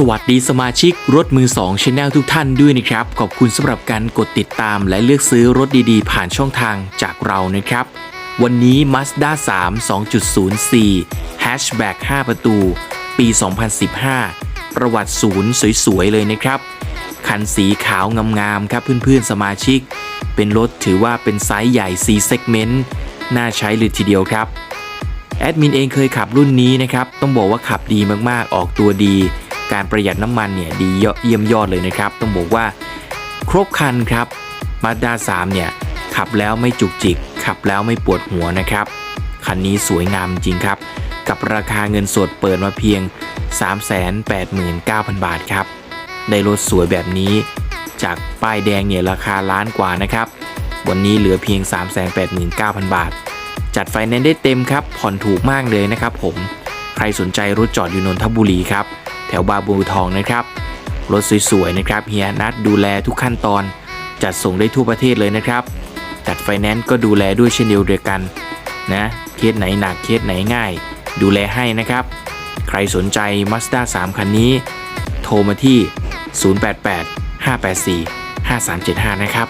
สวัสดีสมาชิกรถมือ2 Channel ทุกท่านด้วยนะครับ ขอบคุณสำหรับการกดติดตามและเลือกซื้อรถดีๆ ผ่านช่องทางจากเรานะครับ วันนี้ Mazda 3 2.04 Hatchback 5 ประตู ปี 2015 ประวัติศูนย์สวยๆ เลยนะครับ คันสีขาวงามๆ ครับเพื่อนๆ สมาชิก เป็นรถถือว่าเป็นไซส์ใหญ่ C segment น่าใช้เลยทีเดียวครับแอดมินเองเคยขับรุ่นนี้นะครับต้องบอกว่าขับดีมากๆออกตัวดี การประหยัดน้ำมันเนี่ยดีเยี่ยมยอดเลยนะครับ ต้องบอกว่าครบคันครับมาด้า3เนี่ยขับแล้วไม่จุกจิก ขับแล้วไม่ปวดหัวนะครับ คันนี้สวยงามจริงครับ กับราคาเงินสดเปิดมาเพียง 389,000 บาทครับได้รถสวยแบบนี้ จากป้ายแดงเนี่ยราคาล้านกว่านะครับ วันนี้เหลือเพียง 389,000 บาท จัดไฟแนนซ์ได้เต็มครับ ผ่อนถูกมากเลยนะครับผม ใครสนใจรถจอดอยู่นนทบุรีครับ แถวบาบูทองนะครับ รถสวยๆนะครับเฮียนัดดูแลทุกขั้นตอน จัดส่งได้ทั่วประเทศเลยนะครับ จัดไฟแนนซ์ก็ดูแลด้วยเช่นเดียวกันนะเคสไหนหนักเคสไหนง่าย ดูแลให้นะครับ ใครสนใจ Mazda 3 คันนี้ โทรมาที่ 088 584 5375 นะครับ